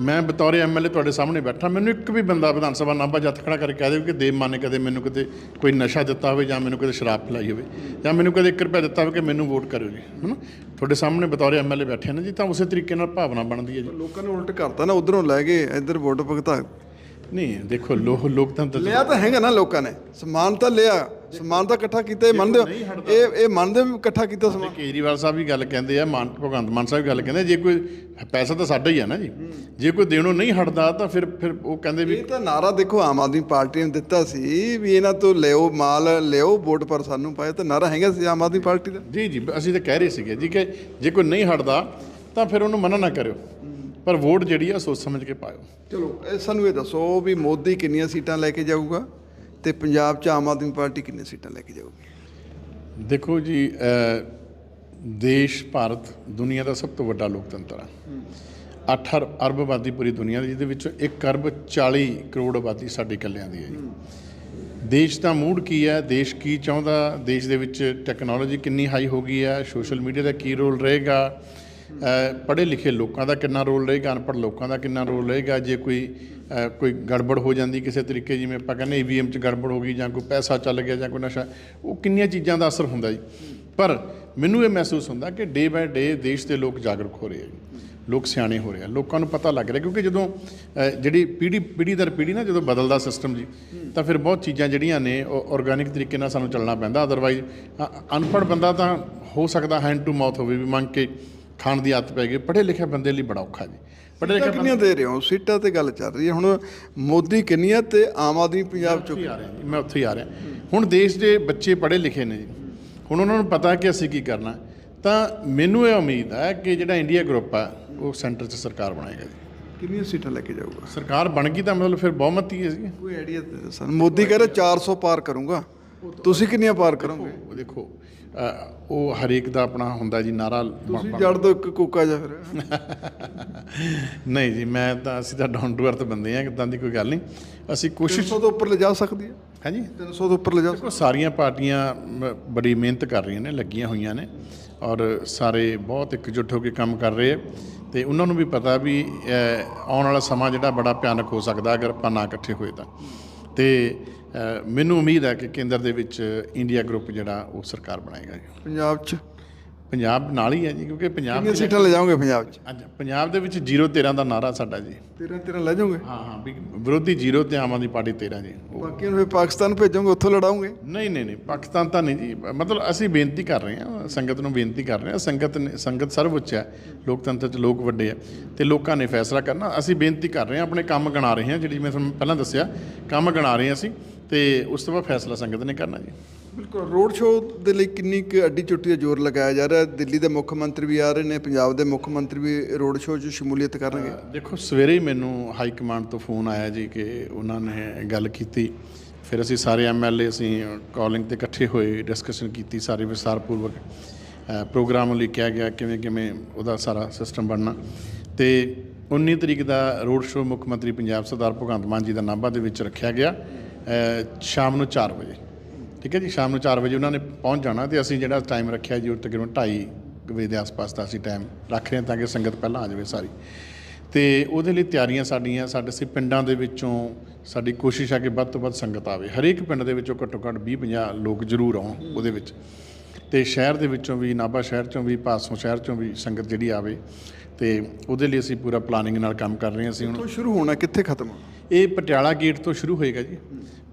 ਮੈਂ ਬਤੌਰ ਐਮਐਲਏ ਤੁਹਾਡੇ ਸਾਹਮਣੇ ਬੈਠਾ ਮੈਨੂੰ ਇੱਕ ਵੀ ਬੰਦਾ ਵਿਧਾਨ ਸਭਾ ਨਾਭਾ ਜੱਥ ਖੜਾ ਕਰਕੇ ਕਹਿ ਦੇਵੇ ਕਿ ਦੇਵ ਮਾਨ ਨੇ ਕਦੇ ਮੈਨੂੰ ਕਦੇ ਕੋਈ ਨਸ਼ਾ ਦਿੱਤਾ ਹੋਵੇ ਜਾਂ ਮੈਨੂੰ ਕਦੇ ਸ਼ਰਾਬ ਪਿਲਾਈ ਹੋਵੇ ਜਾਂ ਮੈਨੂੰ ਕਦੇ 1 ਰੁਪਿਆ ਦਿੱਤਾ ਹੋਵੇ ਕਿ ਮੈਨੂੰ ਵੋਟ ਕਰਿਓ ਜੀ ਹਨਾ? ਤੁਹਾਡੇ ਸਾਹਮਣੇ ਬਤੌਰ ਐਮਐਲਏ ਬੈਠੇ ਨੇ ਜੀ ਤਾਂ ਉਸੇ ਤਰੀਕੇ ਨਾਲ ਭਾਵਨਾ ਬਣਦੀ ਹੈ ਜੀ। ਲੋਕਾਂ ਨੇ ਉਲਟ ਕਰਤਾ ਨਾ ਉਧਰੋਂ ਲੈ ਕੇ ਇੱਧਰ ਵੋਟ ਭੁਗਤਾ। ਨਹੀਂ ਦੇਖੋ ਲੋਕ ਲੋਕਤੰਤਰ ਲਿਆ ਤਾਂ ਹੈਗਾ ਨਾ ਲੋਕਾਂ ਨੇ। ਸਮਾਨ ਤਾਂ ਲਿਆ। ਸਮਾਨ ਤਾਂ ਇਕੱਠਾ ਕੀਤਾ ਇਹ ਮੰਨਦੇ ਹੋ? ਇਹ ਇਹ ਮੰਨਦੇ ਵੀ ਇਕੱਠਾ ਕੀਤਾ ਸਮਾਨ? ਕੇਜਰੀਵਾਲ ਸਾਹਿਬ ਵੀ ਗੱਲ ਕਹਿੰਦੇ ਆ ਮਾਨ ਭਗਵੰਤ ਮਾਨ ਸਾਹਿਬ ਵੀ ਗੱਲ ਕਹਿੰਦੇ ਜੇ ਕੋਈ ਪੈਸਾ ਤਾਂ ਸਾਡਾ ਹੀ ਆ ਨਾ ਜੀ। ਜੇ ਕੋਈ ਦੇਣੋਂ ਨਹੀਂ ਹਟਦਾ ਤਾਂ ਫਿਰ ਫਿਰ ਉਹ ਕਹਿੰਦੇ ਵੀ ਇਹ ਤਾਂ ਨਾਰਾ ਦੇਖੋ ਆਮ ਆਦਮੀ ਪਾਰਟੀ ਨੇ ਦਿੱਤਾ ਸੀ ਵੀ ਇਹਨਾਂ ਤੋਂ ਲਿਓ ਮਾਲ ਲਿਓ ਵੋਟ ਪਰ ਸਾਨੂੰ ਪਾਏ ਤਾਂ ਨਾਰਾ ਹੈਗਾ ਸੀ ਆਮ ਆਦਮੀ ਪਾਰਟੀ ਦਾ। ਜੀ ਜੀ ਅਸੀਂ ਤਾਂ ਕਹਿ ਰਹੇ ਸੀਗੇ ਜੀ ਕਿ ਜੇ ਕੋਈ ਨਹੀਂ ਹਟਦਾ ਤਾਂ ਫਿਰ ਉਹਨੂੰ ਮਨਾ ਨਾ ਕਰਿਓ। ਪਰ ਵੋਟ ਜਿਹੜੀ ਆ ਸੋਚ ਸਮਝ ਕੇ ਪਾਇਓ। ਚਲੋ ਇਹ ਸਾਨੂੰ ਇਹ ਦੱਸੋ ਵੀ ਮੋਦੀ ਕਿੰਨੀਆਂ ਸੀਟਾਂ ਲੈ ਕੇ ਜਾਊਗਾ ਤੇ ਪੰਜਾਬ 'ਚ ਆਮ ਆਦਮੀ ਪਾਰਟੀ ਕਿੰਨੀਆਂ ਸੀਟਾਂ ਲੈ ਕੇ ਜਾਊਗੀ? ਦੇਖੋ ਜੀ ਦੇਸ਼ ਭਾਰਤ ਦੁਨੀਆ ਦਾ ਸਭ ਤੋਂ ਵੱਡਾ ਲੋਕਤੰਤਰ ਹੈ 8 ਅਰ- ਅਰਬ ਆਬਾਦੀ ਪੂਰੀ ਦੁਨੀਆ ਦੀ ਜਿਹਦੇ ਵਿੱਚੋਂ 1 ਅਰਬ 40 ਕਰੋੜ ਆਬਾਦੀ ਸਾਡੇ ਇਕੱਲਿਆਂ ਦੀ ਹੈ ਜੀ। ਦੇਸ਼ ਦਾ ਮੂਡ ਕੀ ਹੈ ਦੇਸ਼ ਕੀ ਚਾਹੁੰਦਾ? ਦੇਸ਼ ਦੇ ਵਿੱਚ ਟੈਕਨੋਲੋਜੀ ਕਿੰਨੀ ਹਾਈ ਹੋ ਗਈ ਹੈ ਸੋਸ਼ਲ ਮੀਡੀਆ ਦਾ ਕੀ ਰੋਲ ਰਹੇਗਾ? ਪੜ੍ਹੇ ਲਿਖੇ ਲੋਕਾਂ ਦਾ ਕਿੰਨਾ ਰੋਲ ਰਹੇਗਾ, ਅਨਪੜ੍ਹ ਲੋਕਾਂ ਦਾ ਕਿੰਨਾ ਰੋਲ ਰਹੇਗਾ? ਜੇ ਕੋਈ ਕੋਈ ਗੜਬੜ ਹੋ ਜਾਂਦੀ ਕਿਸੇ ਤਰੀਕੇ, ਜਿਵੇਂ ਆਪਾਂ ਕਹਿੰਦੇ ਈਵੀਐਮ 'ਚ ਗੜਬੜ ਹੋ ਗਈ ਜਾਂ ਕੋਈ ਪੈਸਾ ਚੱਲ ਗਿਆ ਜਾਂ ਕੋਈ ਨਸ਼ਾ, ਉਹ ਕਿੰਨੀਆਂ ਚੀਜ਼ਾਂ ਦਾ ਅਸਰ ਹੁੰਦਾ ਜੀ। ਪਰ ਮੈਨੂੰ ਇਹ ਮਹਿਸੂਸ ਹੁੰਦਾ ਕਿ ਡੇ ਬਾਏ ਡੇ ਦੇਸ਼ ਦੇ ਲੋਕ ਜਾਗਰੂਕ ਹੋ ਰਹੇ ਆ ਜੀ। ਲੋਕ ਸਿਆਣੇ ਹੋ ਰਹੇ ਆ। ਲੋਕਾਂ ਨੂੰ ਪਤਾ ਲੱਗ ਰਿਹਾ, ਕਿਉਂਕਿ ਜਦੋਂ ਜਿਹੜੀ ਪੀੜ੍ਹੀ ਪੀੜ੍ਹੀ ਦਰ ਪੀੜ੍ਹੀ ਨਾ, ਜਦੋਂ ਬਦਲਦਾ ਸਿਸਟਮ ਜੀ, ਤਾਂ ਫਿਰ ਬਹੁਤ ਚੀਜ਼ਾਂ ਜਿਹੜੀਆਂ ਨੇ, ਉਹ ਆਰਗੈਨਿਕ ਤਰੀਕੇ ਨਾਲ ਸਾਨੂੰ ਚੱਲਣਾ ਪੈਂਦਾ। ਅਦਰਵਾਈਜ਼ ਅਨਪੜ੍ਹ ਬੰਦਾ ਤਾਂ ਹੋ ਸਕਦਾ ਹੈਂਡ ਟੂ ਮਾਊਥ ਹੋਵੇ, ਵੀ ਮੰਗ ਕੇ ਖਾਣ ਦੀ ਆਦਤ ਪੈ ਗਈ ਪੜ੍ਹੇ ਲਿਖੇ ਬੰਦੇ ਲਈ ਬੜਾ ਔਖਾ ਜੀ। ਪੜ੍ਹੇ ਲਿਖੇ ਕਿੰਨੀਆਂ ਦੇ ਰਹੇ ਹੋ? ਸੀਟਾਂ ਤੇ ਗੱਲ ਚੱਲ ਰਹੀ ਹੈ। ਹੁਣ ਮੋਦੀ ਕਿੰਨੀਆਂ ਤੇ ਆਮ ਆਦਮੀ ਪੰਜਾਬ ਚੋਂ ਉੱਥੇ ਹੀ ਆ ਰਿਹਾ ਜੀ ਮੈਂ ਉੱਥੇ ਹੀ ਆ ਰਿਹਾ। ਹੁਣ ਦੇਸ਼ ਦੇ ਬੱਚੇ ਪੜ੍ਹੇ ਲਿਖੇ ਨੇ ਜੀ। ਹੁਣ ਉਹਨਾਂ ਨੂੰ ਪਤਾ ਕਿ ਅਸੀਂ ਕੀ ਕਰਨਾ। ਤਾਂ ਮੈਨੂੰ ਇਹ ਉਮੀਦ ਹੈ ਕਿ ਜਿਹੜਾ ਇੰਡੀਆ ਗਰੁੱਪ ਆ ਉਹ ਸੈਂਟਰ 'ਚ ਸਰਕਾਰ ਬਣਾਏਗਾ ਜੀ। ਕਿੰਨੀਆਂ ਸੀਟਾਂ ਲੈ ਕੇ ਜਾਊਗਾ? ਸਰਕਾਰ ਬਣ ਗਈ ਤਾਂ ਮਤਲਬ ਫਿਰ ਬਹੁਮਤੀ ਹੈ ਜੀ। ਕੋਈ ਆਈਡੀਆ ਸਾਨੂੰ ਮੋਦੀ ਕਹ ਰਿਹਾ 400 ਪਾਰ ਕਰੂੰਗਾ। ਤੁਸੀਂ ਕਿੰਨੀਆਂ ਪਾਰ ਕਰੋਗੇ? ਉਹ ਦੇਖੋ ਉਹ ਹਰੇਕ ਦਾ ਆਪਣਾ ਹੁੰਦਾ ਜੀ ਨਾਰਾ ਤੁਸੀਂ ਜੜ ਦੋ ਇੱਕ ਕੂਕਾ ਜਾ ਫਿਰ। ਨਹੀਂ ਜੀ ਮੈਂ ਤਾਂ ਅਸੀਂ ਤਾਂ ਡਾਊਨ ਟੂ ਅਰਥ ਬੰਦੇ ਆ ਕਿਦਾਂ ਦੀ ਕੋਈ ਗੱਲ ਨਹੀਂ। ਅਸੀਂ ਕੋਸ਼ਿਸ਼ 300 ਤੋਂ ਉੱਪਰ ਲਿਜਾ ਸਕਦੀ ਹੈ। ਹਾਂਜੀ। 300 ਤੋਂ ਉੱਪਰ ਲਿਜਾ ਦੇਖੋ ਸਾਰੀਆਂ ਪਾਰਟੀਆਂ ਬੜੀ ਮਿਹਨਤ ਕਰ ਰਹੀਆਂ ਨੇ ਲੱਗੀਆਂ ਹੋਈਆਂ ਨੇ ਔਰ ਸਾਰੇ ਬਹੁਤ ਇਕਜੁੱਟ ਹੋ ਕੇ ਕੰਮ ਕਰ ਰਹੇ ਆ। ਤੇ ਉਹਨਾਂ ਨੂੰ ਵੀ ਪਤਾ ਵੀ ਆਉਣ ਵਾਲਾ ਸਮਾਂ ਜਿਹੜਾ ਬੜਾ ਭਿਆਨਕ ਹੋ ਸਕਦਾ ਅਗਰ ਆਪਾਂ ਨਾ ਇਕੱਠੇ ਹੋਏ ਤਾਂ। ਤੇ ਮੈਨੂੰ ਉਮੀਦ ਹੈ ਕਿ ਕੇਂਦਰ ਦੇ ਵਿੱਚ ਇੰਡੀਆ ਗਰੁੱਪ ਜਿਹੜਾ, ਉਹ ਸਰਕਾਰ ਬਣਾਏਗਾ ਜੀ। ਪੰਜਾਬ 'ਚ ਪੰਜਾਬ ਨਾਲ ਹੀ ਹੈ ਜੀ ਕਿਉਂਕਿ ਪੰਜਾਬ ਕਿੰਨੀਆਂ ਦੇ ਸੀਟਾਂ ਲੈ ਜਾਓਗੇ ਪੰਜਾਬ 'ਚ? ਅੱਜ ਪੰਜਾਬ ਦੇ ਵਿੱਚ 013 ਦਾ ਨਾਰਾ ਸਾਡਾ ਜੀ। 13 13 ਲੈ ਜਾਓਗੇ? ਹਾਂ ਹਾਂ ਵੀ ਵਿਰੋਧੀ 0 ਤੇ ਆਮ ਆਦਮੀ ਪਾਰਟੀ 13 ਜੀ। ਬਾਕੀਆਂ ਨੂੰ ਫਿਰ ਪਾਕਿਸਤਾਨ ਭੇਜੋਗੇ ਉੱਥੋਂ ਲੜਾਓਗੇ? ਨਹੀਂ ਨਹੀਂ ਨਹੀਂ ਪਾਕਿਸਤਾਨ ਤਾਂ ਨਹੀਂ ਜੀ। ਮਤਲਬ ਅਸੀਂ ਬੇਨਤੀ ਕਰ ਰਹੇ ਹਾਂ ਸੰਗਤ ਨੂੰ ਬੇਨਤੀ ਕਰ ਰਹੇ ਹਾਂ ਸੰਗਤ ਨੇ ਸੰਗਤ ਸਰਵਉੱਚ ਹੈ ਲੋਕਤੰਤਰ 'ਚ ਲੋਕ ਵੱਡੇ ਆ ਤੇ ਲੋਕਾਂ ਨੇ ਫੈਸਲਾ ਕਰਨਾ। ਅਸੀਂ ਬੇਨਤੀ ਕਰ ਰਹੇ ਹਾਂ ਆਪਣੇ ਕੰਮ ਗਣਾ ਰਹੇ ਹਾਂ ਜਿਹੜੀ ਮੈਂ ਤੁਹਾਨੂੰ ਪਹਿਲਾਂ ਦੱਸਿਆ ਕੰਮ ਗਣਾ ਰਹੇ ਹਾਂ ਅਸੀਂ ਤੇ ਉਸ ਤੋਂ ਬਾਅਦ ਫੈਸਲਾ ਸੰਗਤ ਨੇ ਕਰਨਾ ਜੀ। ਬਿਲਕੁਲ ਰੋਡ ਸ਼ੋਅ ਦੇ ਲਈ ਕਿੰਨੀ ਕੁ ਅੱਡੀ ਚੁੱਟੀ ਦਾ ਜ਼ੋਰ ਲਗਾਇਆ ਜਾ ਰਿਹਾ? ਦਿੱਲੀ ਦੇ ਮੁੱਖ ਮੰਤਰੀ ਵੀ ਆ ਰਹੇ ਨੇ ਪੰਜਾਬ ਦੇ ਮੁੱਖ ਮੰਤਰੀ ਵੀ ਰੋਡ ਸ਼ੋਅ 'ਚ ਸ਼ਮੂਲੀਅਤ ਕਰਨਗੇ। ਦੇਖੋ ਸਵੇਰੇ ਹੀ ਮੈਨੂੰ ਹਾਈ ਕਮਾਂਡ ਤੋਂ ਫੋਨ ਆਇਆ ਜੀ ਕਿ ਉਹਨਾਂ ਨੇ ਗੱਲ ਕੀਤੀ। ਫਿਰ ਅਸੀਂ ਸਾਰੇ ਐਮਐਲਏ ਅਸੀਂ ਕਾਲਿੰਗ ਤੇ ਇਕੱਠੇ ਹੋਏ ਡਿਸਕਸ਼ਨ ਕੀਤੀ ਸਾਰੇ ਵਿਸਥਾਰਪੂਰਵਕ। ਅ, ਪ੍ਰੋਗਰਾਮ ਕਿਹਾ ਗਿਆ ਕਿਵੇਂ ਕਿਵੇਂ ਉਹਦਾ ਸਾਰਾ ਸਿਸਟਮ ਬਣਨਾ। ਤੇ 19 ਤਰੀਕ ਦਾ ਰੋਡ ਸ਼ੋਅ ਮੁੱਖ ਮੰਤਰੀ ਪੰਜਾਬ ਸਰਦਾਰ ਭਗਵੰਤ ਮਾਨ ਜੀ ਦਾ ਨਾਭਾ ਦੇ ਵਿੱਚ ਰੱਖਿਆ ਗਿਆ ਸ਼ਾਮ ਨੂੰ 4 ਵਜੇ। ਠੀਕ ਹੈ ਜੀ, ਸ਼ਾਮ ਨੂੰ 4 ਵਜੇ ਉਹਨਾਂ ਨੇ ਪਹੁੰਚ ਜਾਣਾ ਤੇ ਅਸੀਂ ਜਿਹੜਾ ਟਾਈਮ ਰੱਖਿਆ ਜੀ, ਉਹ ਤਕਰੀਬਨ 2:30 ਵਜੇ ਦੇ ਆਸ-ਪਾਸ ਦਾ ਅਸੀਂ ਟਾਈਮ ਰੱਖ ਰਹੇ ਹਾਂ ਤਾਂ ਕਿ ਸੰਗਤ ਪਹਿਲਾਂ ਆ ਜਾਵੇ ਸਾਰੀ। ਤੇ ਉਹਦੇ ਲਈ ਤਿਆਰੀਆਂ ਸਾਡੀਆਂ, ਸਾਡੇ ਅਸੀਂ ਪਿੰਡਾਂ ਦੇ ਵਿੱਚੋਂ ਸਾਡੀ ਕੋਸ਼ਿਸ਼ ਆ ਕਿ ਵੱਧ ਤੋਂ ਵੱਧ ਸੰਗਤ ਆਵੇ। ਹਰੇਕ ਪਿੰਡ ਦੇ ਵਿੱਚੋਂ ਘੱਟੋ ਘੱਟ 20-50 ਲੋਕ ਜ਼ਰੂਰ ਆਉਣ ਉਹਦੇ ਵਿੱਚ। ਤੇ ਸ਼ਹਿਰ ਦੇ ਵਿੱਚੋਂ ਵੀ, ਨਾਭਾ ਸ਼ਹਿਰ ਚੋਂ ਵੀ ਪਾਸੋਂ ਸ਼ਹਿਰ ਚੋਂ ਵੀ ਸੰਗਤ ਜਿਹੜੀ ਆਵੇ। ਤੇ ਉਹਦੇ ਲਈ ਅਸੀਂ ਪੂਰਾ ਪਲਾਨਿੰਗ ਨਾਲ ਕੰਮ ਕਰ ਰਹੇ ਹਾਂ ਅਸੀਂ ਹੁਣ। ਸ਼ੁਰੂ ਹੋਣਾ, ਕਿੱਥੇ ਖਤਮ ਹੋਣਾ? ਇਹ ਪਟਿਆਲਾ ਗੇਟ ਤੋਂ ਸ਼ੁਰੂ ਹੋਏਗਾ ਜੀ।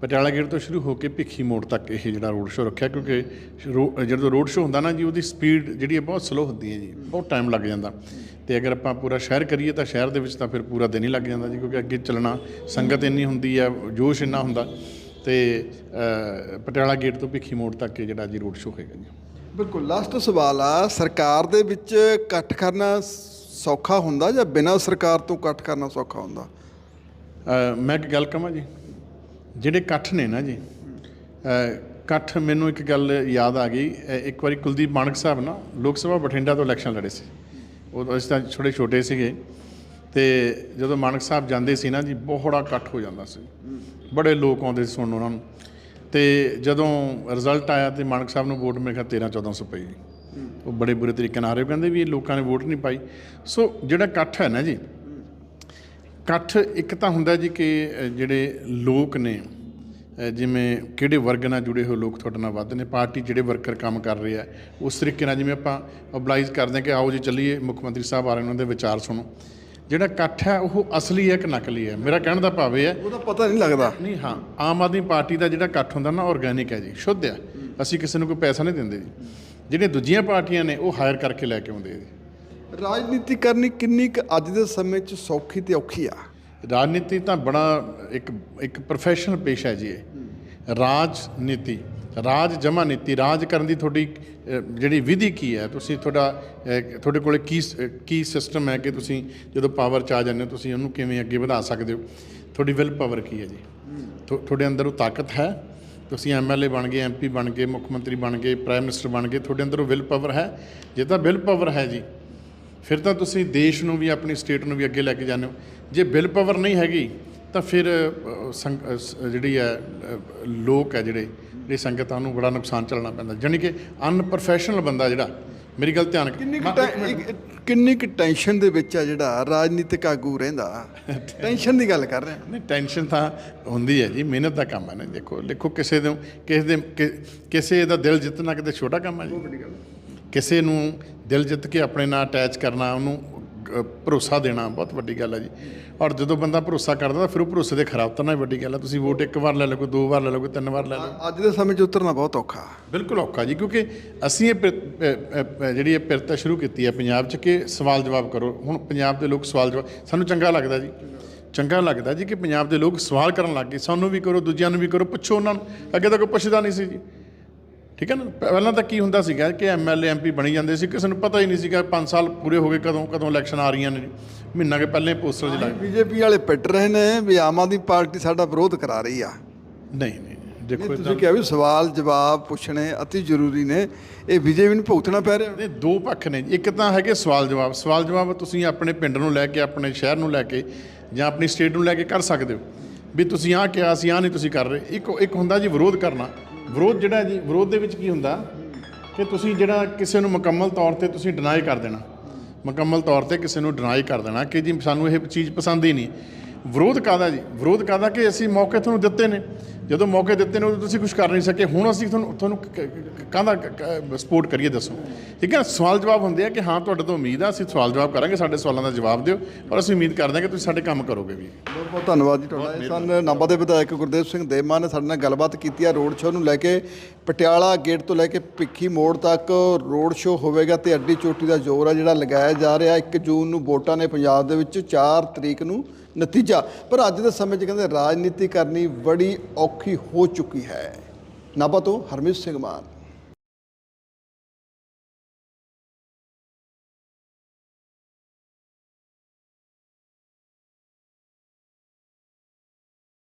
ਪਟਿਆਲਾ ਗੇਟ ਤੋਂ ਸ਼ੁਰੂ ਹੋ ਕੇ ਭਿੱਖੀ ਮੋੜ ਤੱਕ ਇਹ ਜਿਹੜਾ ਰੋਡ ਸ਼ੋਅ ਰੱਖਿਆ, ਕਿਉਂਕਿ ਰੋ- ਜਦੋਂ ਰੋਡ ਸ਼ੋਅ ਹੁੰਦਾ ਨਾ ਜੀ, ਉਹਦੀ ਸਪੀਡ ਜਿਹੜੀ ਹੈ ਬਹੁਤ ਸਲੋ ਹੁੰਦੀ ਹੈ ਜੀ, ਬਹੁਤ ਟਾਈਮ ਲੱਗ ਜਾਂਦਾ। ਤੇ ਅਗਰ ਆਪਾਂ ਪੂਰਾ ਸ਼ਹਿਰ ਕਰੀਏ ਤਾਂ ਸ਼ਹਿਰ ਦੇ ਵਿੱਚ ਤਾਂ ਫਿਰ ਪੂਰਾ ਦਿਨ ਹੀ ਲੱਗ ਜਾਂਦਾ ਜੀ, ਕਿਉਂਕਿ ਅੱਗੇ ਚੱਲਣਾ, ਸੰਗਤ ਇੰਨੀ ਹੁੰਦੀ ਹੈ, ਜੋਸ਼ ਇੰਨਾ ਹੁੰਦਾ। ਤੇ ਪਟਿਆਲਾ ਗੇਟ ਤੋਂ ਭਿੱਖੀ ਮੋੜ ਤੱਕ ਇਹ ਜਿਹੜਾ ਜੀ ਰੋਡ ਸ਼ੋਅ ਹੋਏਗਾ ਜੀ। ਬਿਲਕੁਲ ਲਾਸਟ ਸਵਾਲ ਆ, ਸਰਕਾਰ ਦੇ ਵਿੱਚ ਇਕੱਠ ਕਰਨਾ ਸੌਖਾ ਹੁੰਦਾ ਜਾਂ ਬਿਨਾਂ ਸਰਕਾਰ ਤੋਂ ਇਕੱਠ ਕਰਨਾ ਸੌਖਾ ਹੁੰਦਾ? ਮੈਂ ਇੱਕ ਗੱਲ ਕਹਾਂ ਜੀ? ਜਿਹੜੇ ਇਕੱਠ ਨੇ ਨਾ ਜੀ ਇਕੱਠ ਮੈਨੂੰ ਇੱਕ ਗੱਲ ਯਾਦ ਆ ਗਈ। ਇੱਕ ਵਾਰੀ ਕੁਲਦੀਪ ਮਾਨਕ ਸਾਹਿਬ ਨਾ, ਲੋਕ ਸਭਾ ਬਠਿੰਡਾ ਤੋਂ ਇਲੈਕਸ਼ਨ ਲੜੇ ਸੀ। ਉਹ ਅਸੀਂ ਤਾਂ ਛੋਟੇ ਛੋਟੇ ਸੀਗੇ। ਤੇ ਜਦੋਂ ਮਾਨਕ ਸਾਹਿਬ ਜਾਂਦੇ ਸੀ ਨਾ ਜੀ ਬੜਾ ਇਕੱਠ ਹੋ ਜਾਂਦਾ ਸੀ। ਬੜੇ ਲੋਕ ਆਉਂਦੇ ਸੀ ਸੁਣਨ ਉਹਨਾਂ ਨੂੰ। ਤੇ ਜਦੋਂ ਰਿਜ਼ਲਟ ਆਇਆ ਤੇ ਮਾਨਕ ਸਾਹਿਬ ਨੂੰ ਵੋਟ ਮੇਰੇ ਖਿਆਲ 13 1400 ਪਈ। ਉਹ ਬੜੇ ਬੁਰੇ ਤਰੀਕੇ ਨਾਲ ਹਾਰੇ। ਉਹ ਕਹਿੰਦੇ ਵੀ ਇਹ ਲੋਕਾਂ ਨੇ ਵੋਟ ਨਹੀਂ ਪਾਈ। ਸੋ ਜਿਹੜਾ ਇਕੱਠ ਹੈ ਨਾ ਜੀ ਇਕੱਠ ਇੱਕ ਤਾਂ ਹੁੰਦਾ ਜੀ ਕਿ ਜਿਹੜੇ ਲੋਕ ਨੇ ਜਿਵੇਂ ਕਿਹੜੇ ਵਰਗ ਨਾਲ ਜੁੜੇ ਹੋਏ ਲੋਕ ਤੁਹਾਡੇ ਨਾਲ ਵੱਧ ਨੇ ਪਾਰਟੀ ਜਿਹੜੇ ਵਰਕਰ ਕੰਮ ਕਰ ਰਹੇ ਆ ਉਸ ਤਰੀਕੇ ਨਾਲ ਜਿਵੇਂ ਆਪਾਂ ਓਬਲਾਈਜ਼ ਕਰਦੇ ਹਾਂ ਕਿ ਆਓ ਜੀ ਚੱਲੀਏ ਮੁੱਖ ਮੰਤਰੀ ਸਾਹਿਬ ਆ ਰਹੇ ਨੇ ਉਹਨਾਂ ਦੇ ਵਿਚਾਰ ਸੁਣੋ। ਜਿਹੜਾ ਇਕੱਠ ਹੈ ਉਹ ਅਸਲੀ ਹੈ ਕਿ ਨਕਲੀ ਹੈ? ਮੇਰਾ ਕਹਿਣ ਦਾ ਭਾਵ ਇਹ ਹੈ ਉਹਦਾ ਪਤਾ ਨਹੀਂ ਲੱਗਦਾ। ਨਹੀਂ ਹਾਂ ਆਮ ਆਦਮੀ ਪਾਰਟੀ ਦਾ ਜਿਹੜਾ ਇਕੱਠ ਹੁੰਦਾ ਨਾ ਆਰਗੈਨਿਕ ਹੈ ਜੀ ਸ਼ੁੱਧ ਹੈ। ਅਸੀਂ ਕਿਸੇ ਨੂੰ ਕੋਈ ਪੈਸਾ ਨਹੀਂ ਦਿੰਦੇ ਜੀ। ਜਿਹੜੀਆਂ ਦੂਜੀਆਂ ਪਾਰਟੀਆਂ ਨੇ ਉਹ ਹਾਇਰ ਕਰਕੇ ਲੈ ਕੇ ਆਉਂਦੇ ਆ ਜੀ। ਰਾਜਨੀਤੀ ਕਰਨੀ ਕਿੰਨੀ ਕੁ ਅੱਜ ਦੇ ਸਮੇਂ 'ਚ ਸੌਖੀ ਤੇ ਔਖੀ ਆ? ਰਾਜਨੀਤੀ ਤਾਂ ਬੜਾ ਇੱਕ ਇੱਕ ਪ੍ਰੋਫੈਸ਼ਨਲ ਪੇਸ਼ਾ ਹੈ ਜੀ ਇਹ। ਰਾਜਨੀਤੀ, ਰਾਜ ਜਮਾ ਨੀਤੀ, ਰਾਜ ਕਰਨ ਦੀ ਤੁਹਾਡੀ ਜਿਹੜੀ ਵਿਧੀ ਕੀ ਹੈ? ਤੁਸੀਂ ਤੁਹਾਡਾ ਤੁਹਾਡੇ ਕੋਲੇ ਕੀ ਸ- ਕੀ ਸਿਸਟਮ ਹੈ ਕਿ ਤੁਸੀਂ ਜਦੋਂ ਪਾਵਰ ਚ ਆ ਜਾਂਦੇ ਹੋ, ਤੁਸੀਂ ਉਹਨੂੰ ਕਿਵੇਂ ਅੱਗੇ ਵਧਾ ਸਕਦੇ ਹੋ? ਤੁਹਾਡੀ ਵਿਲ ਪਾਵਰ ਕੀ ਹੈ ਜੀ? ਤੁਹਾਡੇ ਅੰਦਰ ਉਹ ਤਾਕਤ ਹੈ? ਤੁਸੀਂ ਐਮਐਲਏ ਬਣ ਗਏ ਐਮਪੀ ਬਣ ਗਏ, ਮੁੱਖ ਮੰਤਰੀ ਬਣ ਗਏ ਪ੍ਰਾਈਮ ਮਿਨਿਸਟਰ ਬਣ ਗਏ, ਤੁਹਾਡੇ ਅੰਦਰ ਉਹ ਵਿਲ ਪਾਵਰ ਹੈ? ਜੇ ਤਾਂ ਵਿਲ ਪਾਵਰ ਹੈ ਜੀ ਫਿਰ ਤਾਂ ਤੁਸੀਂ ਦੇਸ਼ ਨੂੰ ਵੀ ਆਪਣੀ ਸਟੇਟ ਨੂੰ ਵੀ ਅੱਗੇ ਲੈ ਕੇ ਜਾਂਦੇ ਹੋ। ਜੇ ਬਿਲ ਪਾਵਰ ਨਹੀਂ ਹੈਗੀ ਤਾਂ ਫਿਰ ਜਿਹੜੀ ਹੈ ਲੋਕ ਹੈ ਜਿਹੜੇ ਜਿਹੜੀ ਸੰਗਤਾਂ ਨੂੰ ਬੜਾ ਨੁਕਸਾਨ ਚੱਲਣਾ ਪੈਂਦਾ। ਜਾਣੀ ਕਿ ਅਨਪ੍ਰੋਫੈਸ਼ਨਲ ਬੰਦਾ ਜਿਹੜਾ ਮੇਰੀ ਗੱਲ ਧਿਆਨ ਕਿੰਨੀ ਕਿੰਨੀ ਕੁ ਟੈਨਸ਼ਨ ਦੇ ਵਿੱਚ ਆ ਜਿਹੜਾ ਰਾਜਨੀਤਿਕ ਆਗੂ ਰਹਿੰਦਾ। ਟੈਨਸ਼ਨ ਦੀ ਗੱਲ ਕਰ ਰਹੇ। ਹਾਂ ਨਹੀਂ ਟੈਨਸ਼ਨ ਤਾਂ ਹੁੰਦੀ ਹੈ ਜੀ ਮਿਹਨਤ ਦਾ ਕੰਮ ਹੈ ਨਾ। ਦੇਖੋ ਦੇਖੋ ਕਿਸੇ ਦੇ ਕਿਸੇ ਦੇ ਕਿਸੇ ਦਾ ਦਿਲ ਜਿੱਤਣਾ ਕਿਤੇ ਛੋਟਾ ਕੰਮ ਹੈ ਜੀ। ਕਿਸੇ ਨੂੰ ਦਿਲ ਜਿੱਤ ਕੇ ਆਪਣੇ ਨਾਲ ਅਟੈਚ ਕਰਨਾ ਉਹਨੂੰ ਭਰੋਸਾ ਦੇਣਾ ਬਹੁਤ ਵੱਡੀ ਗੱਲ ਹੈ ਜੀ। ਔਰ ਜਦੋਂ ਬੰਦਾ ਭਰੋਸਾ ਕਰਦਾ ਤਾਂ ਫਿਰ ਉਹ ਭਰੋਸੇ ਦੇ ਖਰਾਬ ਤਾਂ ਨਾ ਵੱਡੀ ਗੱਲ ਹੈ। ਤੁਸੀਂ ਵੋਟ ਇੱਕ ਵਾਰ ਲੈ ਲਓ ਕੋਈ ਦੋ ਵਾਰ ਲੈ ਲਓ ਕੋਈ ਤਿੰਨ ਵਾਰ ਲੈ ਲਓ। ਅੱਜ ਦੇ ਸਮੇਂ 'ਚ ਉਤਰਨਾ ਬਹੁਤ ਔਖਾ। ਬਿਲਕੁਲ ਔਖਾ ਜੀ ਕਿਉਂਕਿ ਅਸੀਂ ਇਹ ਜਿਹੜੀ ਇਹ ਪਿਰਤਾ ਸ਼ੁਰੂ ਕੀਤੀ ਹੈ ਪੰਜਾਬ 'ਚ ਕਿ ਸਵਾਲ ਜਵਾਬ ਕਰੋ। ਹੁਣ ਪੰਜਾਬ ਦੇ ਲੋਕ ਸਵਾਲ ਜਵਾਬ ਸਾਨੂੰ ਚੰਗਾ ਲੱਗਦਾ ਜੀ। ਚੰਗਾ ਲੱਗਦਾ ਜੀ ਕਿ ਪੰਜਾਬ ਦੇ ਲੋਕ ਸਵਾਲ ਕਰਨ ਲੱਗ ਗਏ। ਸਾਨੂੰ ਵੀ ਕਰੋ ਦੂਜਿਆਂ ਨੂੰ ਵੀ ਕਰੋ ਪੁੱਛੋ ਉਹਨਾਂ ਨੂੰ। ਅੱਗੇ ਤਾਂ ਕੋਈ ਪੁੱਛਦਾ ਨਹੀਂ ਸੀ ਜੀ। ਠੀਕ ਹੈ ਨਾ? ਪਹਿਲਾਂ ਤਾਂ ਕੀ ਹੁੰਦਾ ਸੀਗਾ ਕਿ ਐਮਐਲਏ ਐਮਪੀ ਬਣੀ ਜਾਂਦੇ ਸੀ ਕਿਸੇ ਨੂੰ ਪਤਾ ਹੀ ਨਹੀਂ ਸੀਗਾ 5 ਸਾਲ ਪੂਰੇ ਹੋ ਗਏ ਕਦੋਂ ਕਦੋਂ ਇਲੈਕਸ਼ਨ ਆ ਰਹੀਆਂ ਨੇ। ਜੀ ਮਹੀਨਾ ਕੇ ਪਹਿਲੇ ਪੋਸਟਰ 'ਚ ਲੱਗ ਬੀਜੇਪੀ ਵਾਲੇ ਪਿੱਟ ਰਹੇ ਨੇ ਵੀ ਆਮ ਆਦਮੀ ਪਾਰਟੀ ਸਾਡਾ ਵਿਰੋਧ ਕਰਾ ਰਹੀ ਆ। ਨਹੀਂ ਨਹੀਂ ਦੇਖੋ ਤੁਸੀਂ ਕਿਹਾ ਵੀ ਸਵਾਲ ਜਵਾਬ ਪੁੱਛਣੇ ਅਤੀ ਜ਼ਰੂਰੀ ਨੇ। ਇਹ ਬੀਜੇਪੀ ਨੂੰ ਭੁਗਤਣਾ ਪੈ ਰਿਹਾ। ਇਹ ਦੋ ਪੱਖ ਨੇ। ਇੱਕ ਤਾਂ ਹੈਗੇ ਸਵਾਲ ਜਵਾਬ। ਸਵਾਲ ਜਵਾਬ ਤੁਸੀਂ ਆਪਣੇ ਪਿੰਡ ਨੂੰ ਲੈ ਕੇ ਆਪਣੇ ਸ਼ਹਿਰ ਨੂੰ ਲੈ ਕੇ ਜਾਂ ਆਪਣੀ ਸਟੇਟ ਨੂੰ ਲੈ ਕੇ ਕਰ ਸਕਦੇ ਹੋ। ਵੀ ਤੁਸੀਂ ਆਹ ਕਿਹਾ ਸੀ ਆਹ ਨਹੀਂ ਤੁਸੀਂ ਕਰ ਰਹੇ। ਇੱਕ ਇੱਕ ਹੁੰਦਾ ਜੀ ਵਿਰੋਧ ਕਰਨਾ। ਵਿਰੋਧ ਜਿਹੜਾ ਜੀ, ਵਿਰੋਧ ਦੇ ਵਿੱਚ ਕੀ ਹੁੰਦਾ? ਕਿ ਤੁਸੀਂ ਜਿਹੜਾ ਕਿਸੇ ਨੂੰ ਮੁਕੰਮਲ ਤੌਰ ਤੇ ਤੁਸੀਂ ਡਿਨਾਈ ਕਰ ਦੇਣਾ। ਮੁਕੰਮਲ ਤੌਰ ਤੇ ਕਿਸੇ ਨੂੰ ਡਿਨਾਈ ਕਰ ਦੇਣਾ ਕਿ ਜੀ ਸਾਨੂੰ ਇਹ ਚੀਜ਼ ਪਸੰਦ ਹੀ ਨਹੀਂ। ਵਿਰੋਧ ਕਾਦਾ ਜੀ? ਵਿਰੋਧ ਕਾਦਾ ਕਿ ਅਸੀਂ ਮੌਕੇ ਤੁਹਾਨੂੰ ਦਿੱਤੇ ਨੇ? ਜਦੋਂ ਮੌਕੇ ਦਿੱਤੇ ਨੇ ਉਦੋਂ ਤੁਸੀਂ ਕੁਝ ਕਰ ਨਹੀਂ ਸਕੇ। ਹੁਣ ਅਸੀਂ ਤੁਹਾਨੂੰ ਤੁਹਾਨੂੰ ਕਾਹਦਾ ਸਪੋਰਟ ਕਰੀਏ ਦੱਸੋ? ਠੀਕ ਹੈ ਸਵਾਲ ਜਵਾਬ ਹੁੰਦੇ ਆ ਕਿ ਹਾਂ ਤੁਹਾਡੇ ਤੋਂ ਉਮੀਦ ਆ ਅਸੀਂ ਸਵਾਲ ਜਵਾਬ ਕਰਾਂਗੇ ਸਾਡੇ ਸਵਾਲਾਂ ਦਾ ਜਵਾਬ ਦਿਓ ਔਰ ਅਸੀਂ ਉਮੀਦ ਕਰਦੇ ਹਾਂ ਕਿ ਤੁਸੀਂ ਸਾਡੇ ਕੰਮ ਕਰੋਗੇ ਵੀ। ਬਹੁਤ ਬਹੁਤ ਧੰਨਵਾਦ ਜੀ ਤੁਹਾਡਾ। ਇਹ ਸਨ ਨਾਭਾ ਦੇ ਵਿਧਾਇਕ ਗੁਰਦੇਵ ਸਿੰਘ ਦੇਮਾ ਨੇ ਸਾਡੇ ਨਾਲ ਗੱਲਬਾਤ ਕੀਤੀ ਹੈ ਰੋਡ ਸ਼ੋਅ ਨੂੰ ਲੈ ਕੇ ਪਟਿਆਲਾ ਗੇਟ ਤੋਂ ਲੈ ਕੇ ਭਿੱਖੀ ਮੋੜ ਤੱਕ ਰੋਡ ਸ਼ੋਅ ਹੋਵੇਗਾ ਤੇ ਅੱਡੀ ਚੋਟੀ ਦਾ ਜ਼ੋਰ ਹੈ ਜਿਹੜਾ ਲਗਾਇਆ ਜਾ ਰਿਹਾ। 1 ਜੂਨ ਨੂੰ ਵੋਟਾਂ ਨੇ ਪੰਜਾਬ ਦੇ ਵਿੱਚ 4 ਤਰੀਕ ਨੂੰ ਨਤੀਜਾ। ਪਰ ਅੱਜ ਦੇ ਸਮੇਂ 'ਚ ਕਹਿੰਦੇ ਰਾਜਨੀਤੀ ਕਰਨੀ ਬੜੀ ਔਖੀ ਹੋ ਚੁੱਕੀ ਹੈ। ਨਾਭਾ ਤੋਂ ਹਰਮੀਤ ਸਿੰਘ ਮਾਨ।